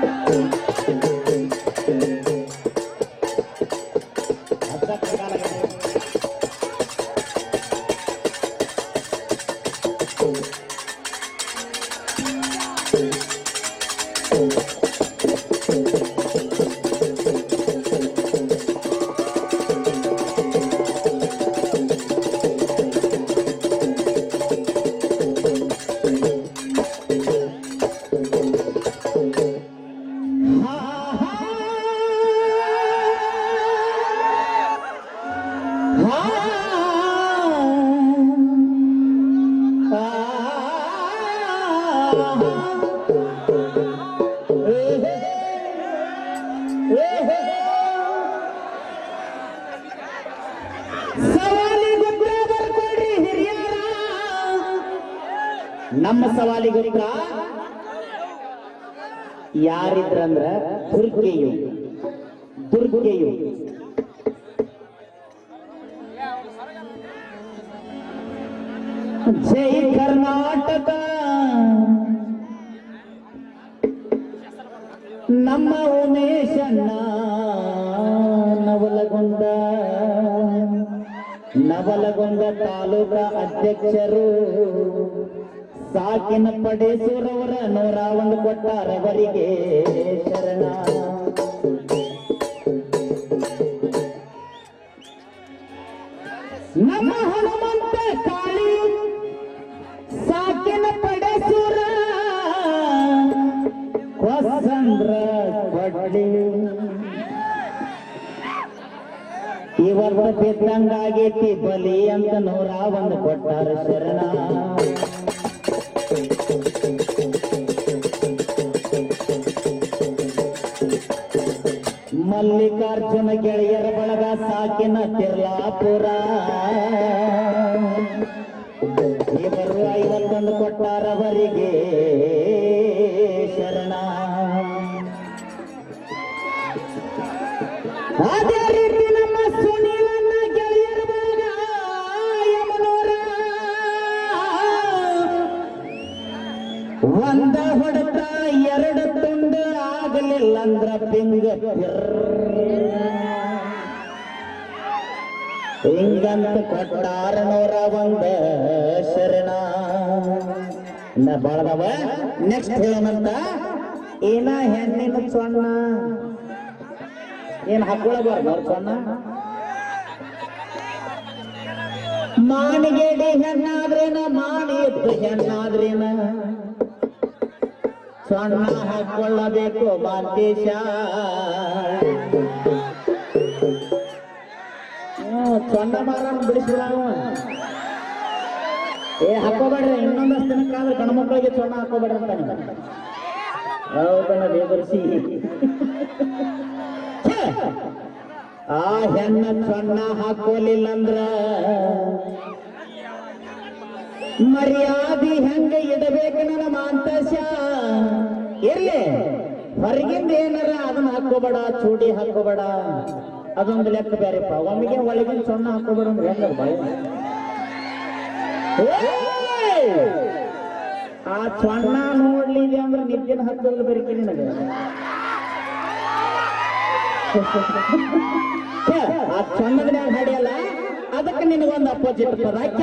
Thank you. ನಮ್ಮ ಸವಾಲಿಗೆ ಯಾರಿದ್ರಂದ್ರ ದುರ್ಗೆಯು ದುರ್ಗೆಯು. ಜೈ ಕರ್ನಾಟಕ. ನಮ್ಮ ಉಮೇಶಣ್ಣ ನವಲಗೊಂಡ ನವಲಗೊಂಡ ತಾಲೂಕ ಅಧ್ಯಕ್ಷರು. ಸಾಕಿನ ಪಡೇಸೂರವರ ನೂರ ಒಂದು ಕೊಟ್ಟಾರವರಿಗೆ ಶರಣ. ನಮ್ಮ ಹನುಮಂತ ಇವತ್ತು ಬಿದ್ದಂಗಾಗೈತಿ ಬಲಿ ಅಂತ ನೂರ ಒಂದು ಕೊಟ್ಟಾರ ಶರಣ. ಮಲ್ಲಿಕಾರ್ಜುನ ಗೆಳೆಯರ ಬಳಗ ಸಾಕಿನ ತಿರ್ಲಾಪುರ. ಇವರು ಐವತ್ತೊಂದು ಕೊಟ್ಟಾರವರಿಗೆ ಶರಣ. ಒಂದ ತುಂಡ ಆಗಲಿಲ್ಲ ಅಂದ್ರ ಪಿಂಗ ಹಿಂಗಂತ ಕೊಟ್ಟಾರ ನೂರ ಒಂದ ಶರಣ. ಬಾಳದವ? ನೆಕ್ಸ್ಟ್ ಹೇಳೋಣಂತ. ಏನ ಹೆಣ್ಣಿನ ಸೊಣ್ಣ? ಏನ್ ಹಾಕೊಳ್ಳಬಾರ್ದು ಅವ್ರ ಸೊಣ್ಣ? ಮಾನಿಗೆಡಿ ಹೆಣ್ಣಾದ್ರೇನ ಮಾನಿ ಎದ್ದು ಹೆಣ್ಣಾದ್ರೇನ? ಸೊಣ್ಣ ಹಾಕೊಳ್ಳಬೇಕು ಹ್ಮ್, ಸೊಣ್ಣ ಮಾರಣ ಬಿಡಿಸಿಲ್ಲ ಅವ. ಏ ಹಾಕೋಬೇಡ್ರಿ ಇನ್ನೊಂದಷ್ಟು ದಿನಕ್ಕಾದ್ರೆ ಗಂಡು ಮಕ್ಕಳಿಗೆ ಸೊಣ್ಣ ಹಾಕೋಬೇಡ್ರಿ ಅಂತ ಛೇ! ಆ ಹೆಣ್ಣ ಸೊಣ್ಣ ಹಾಕೋಲಿಲ್ಲ ಅಂದ್ರ ಮರ್ಯಾದಿ ಹೆಂಗ ಇಡಬೇಕು ನನ್ನ ಮಾಂತಶ ಇರ್ಲಿ. ಹೊರಗಿಂದ ಏನಾರ ಅದನ್ನ ಹಾಕೋಬೇಡ ಚೂಡಿ ಹಾಕೋಬೇಡ ಅದೊಂದು ಲೆಕ್ಕ ಬೇರೆಪ್ಪ. ಒಮ್ಮೆಗೆ ಒಳಗಿನ ಸೊನ್ನ ಹಾಕೋಬೇಡ ಅಂದ್ರೆ ಹೆಂಗ! ಆ ಸೊಣ್ಣ ನೋಡ್ಲಿದೆ ಅಂದ್ರೆ ನಿದ್ದಿನ ಹತ್ತಲ್ಲಿ ಬರೀಕೆ ನಿನಗೆ. ಆ ಮ್ಯಾಲ ಹಾಡಿಯಲ್ಲ, ಅದಕ್ಕೆ ನಿನಗೊಂದು ಅಪೋಸಿಟ್ ಪದ.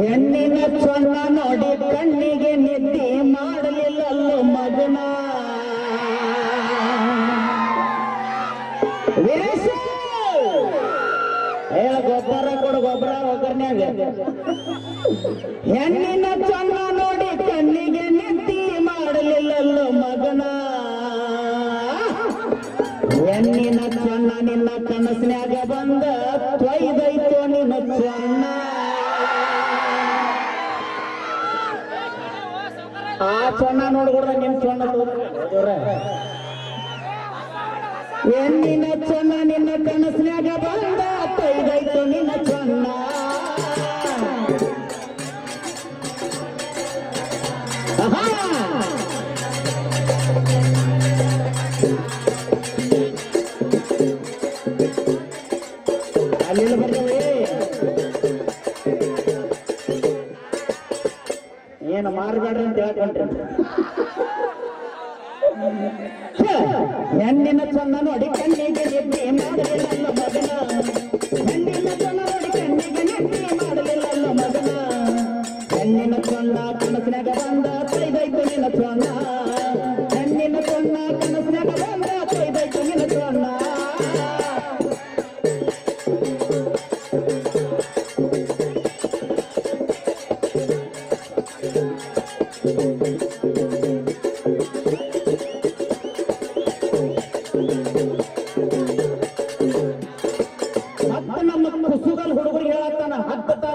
ಹೆಣ್ಣಿನ ಚಂದ ನೋಡಿ ಕಣ್ಣಿಗೆ ನಿದ್ದೆ ಮಾಡಲಿಲ್ಲಲ್ಲೋ ಮಗನ. ಗೊಬ್ಬರ ಕೊಡು ಗೊಬ್ಬರ ಒಗ್ಗರ್ನ್ಯಾಗ. ಹೆಣ್ಣಿನ ನಿನ್ನ ಕನಸಿನಾಗ ಬಂದ ತ್ವೈದೈತೋ ನಿನ್ನ ಚನ್ನ ಆ ಚೊಣ್ಣ ನೋಡ್ಕೊಡ್ದ ನಿನ್ ಚೊಣ್ಣ ಎನ್ನಿನ ಚೆನ್ನ ನಿನ್ನ ಕನಸಿನಾಗ ಬಂದ ತ್ವೈದೈತೋ ನಿನ್ನ ಚೊನ್ನ! ಮಾರಬೇಡ್ರಿ ಅಂತ ಹೇಳ್ಕೊಂಡ್ರಿ. ಹೆಣ್ಣಿನ ಚಂದ ನೋಡಿ ಕಣ್ಣಿಗೆ ನಿದ್ದೆ ಮಾಡಲಿಲ್ಲ ಮಗನ. ಹೆಣ್ಣಿನ ಚಂದ ನೋಡಿ ಕಣ್ಣಿಗೆ ನಿದ್ದೆ ಮಾಡಲಿಲ್ಲ ಮಗನ. ಹೆಣ್ಣಿನ ಚೊನ್ನ ಕನಸಿನಾಗ ಬಂದ ಕೈದೈತು ನಿನ್ನ ಚೊನ್ನ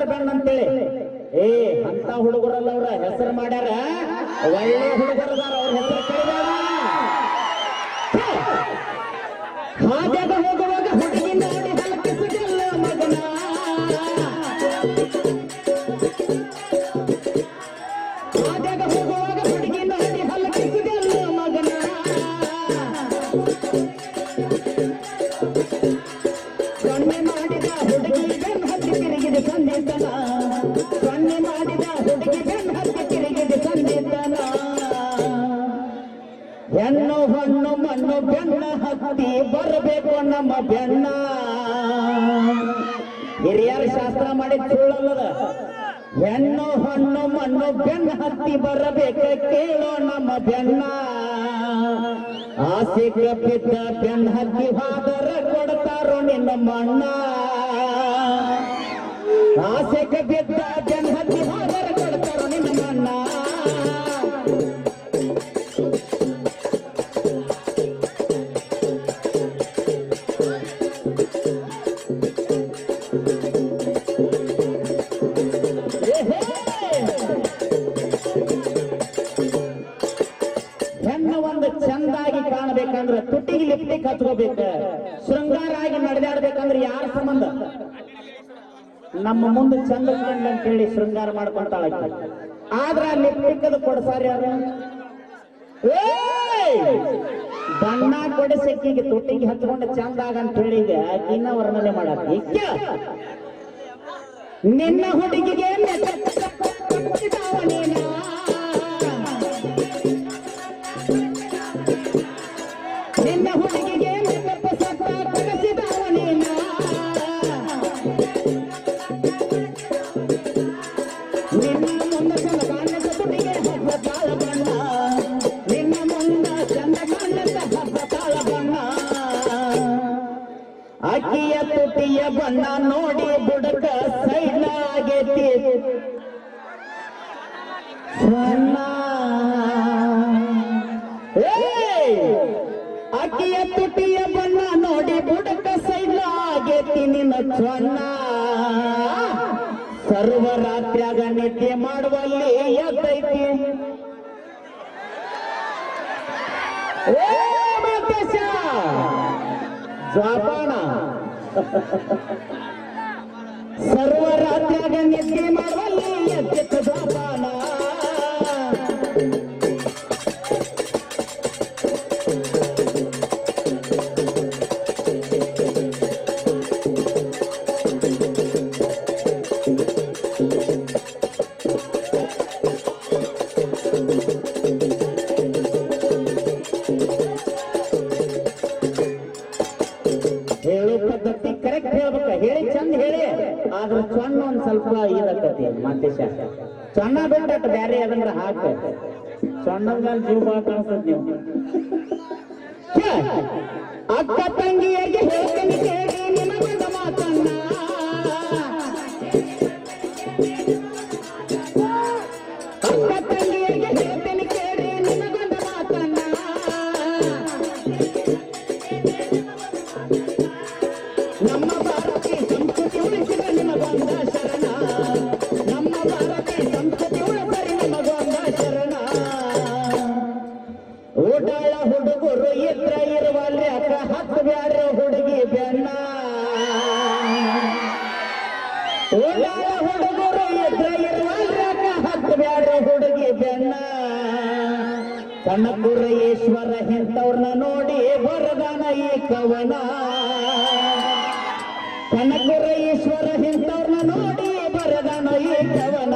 ಹತ್ತತಾರ ಅಂತೇಳಿ ಏ ಅಂತ ಹುಡುಗರಲ್ಲ ಅವ್ರ ಹೆಸರು ಮಾಡ್ಯಾರ? ಒಳ್ಳೆ ಹುಡುಗರದಾರ ಅವ್ರ ಹೆಸರು. ಹೆಣ್ಣು ಹಣ್ಣು ಮಣ್ಣು ಬೆನ್ನ ಹತ್ತಿ ಬರಬೇಕು ನಮ್ಮ ಬೆನ್ನ. ಹಿರಿಯರ ಶಾಸ್ತ್ರ ಮಾಡಿ ಸುಳ್ಳಲ್ಲದ? ಹೆಣ್ಣು ಹಣ್ಣು ಮಣ್ಣು ಬೆನ್ನ ಹತ್ತಿ ಬರಬೇಕ ಕೇಳೋ ನಮ್ಮ ಬೆನ್ನ. ಆಸೆ ಬಿದ್ದ ಬೆನ್ನ ಹತ್ತಿ ಹಾದರ ಕೊಡ್ತಾರೋ ನಿನ್ನ ಮಣ್ಣ. ಆಸೆ ಬಿದ್ದ ಲಿಪ್ಟಿಕ್ ಹಚ್ಕೋಬೇಕ ಶೃಂಗಾರ ಆಗಿ ನಡೆದಾಡ್ಬೇಕಂದ್ರೆ ಯಾರ ಸಂಬಂಧ? ನಮ್ಮ ಮುಂದೆ ಚಂದ ಅಂತ ಹೇಳಿ ಶೃಂಗಾರ ಮಾಡ್ಕೊಂತಾಳ. ಆದ್ರ ಲಿಪ್ಟಿಕ್ ಅದು ಕೊಡ್ಸಾರ ಯಾರು! ಬಣ್ಣ ಕೊಡಿಸಕ್ಕಿಗೆ ತುಟಿಗೆ ಹಚ್ಕೊಂಡು ಚಂದ ಆಗ ಅಂತ ಹೇಳಿ ಆಕಿನ ವರ್ಣನೆ ಮಾಡಾಕ. ನಿನ್ನ ಹುಡುಗಿಗೆ ಅಕ್ಕಿಯ ತುಟಿಯ ಬಣ್ಣ ನೋಡಿ ಬುಡಕ ಸೈಲ ಆಗೇತಿ ನಿನ್ನ ಸ್ವರ್ಣ ಸರ್ವರಾತ್ರಿಯಾಗ ನಿದ್ದೆ ಮಾಡುವಲ್ಲಿ ಎದ್ದೈತಿ ಏ ಮಾತೇಶ! ಜೋಪಾನ ಸರ್ವರಾತ್ರಿಯಾಗ ನಿದ್ದೆ ಮಾಡುವಲ್ಲಿ ಎದ್ದಿತ್ತು ಮಾತೇಶ ಸೊನ್ನ ಬೇಡ ಬ್ಯಾರೆ ಅದಂದ್ರ ಹಾಕ. ಚೊಣ್ಣದ ಜೀವ ಬಾಳ ಕಾಣಿಸ್ತದ ನೀವು. ಅಕ್ಕ ತಂಗಿಯರಿಗೆ ಹೇಳ್ತೀನಿ ಕೇಳಿ ನಿಮಗೊಂದ ಮಾತನ್ನ. ಅಕ್ಕ ತಂಗಿಯರಿಗೆ ಹೇಳ್ತೀನಿ ಕೇಳಿ ನಿಮಗೊಂದು ಮಾತನ್ನ. ಹುಡುಗರು ಇದ್ರ ಇರುವಲ್ಲಿ ಅಕ್ಕ ಹತ್ತು ಬ್ಯಾರೆ ಹುಡುಗಿ ಬೆನ್ನ. ಕನಕುರೇಶ್ವರ ಹೆಂತವ್ರನ್ನ ನೋಡಿ ಬರದಾನ ಈ ಕವನ. ಕನಕುರೇಶ್ವರ ಹೆಂತವ್ರನ್ನ ನೋಡಿ ಬರದಾನ ಈ ಕವನ.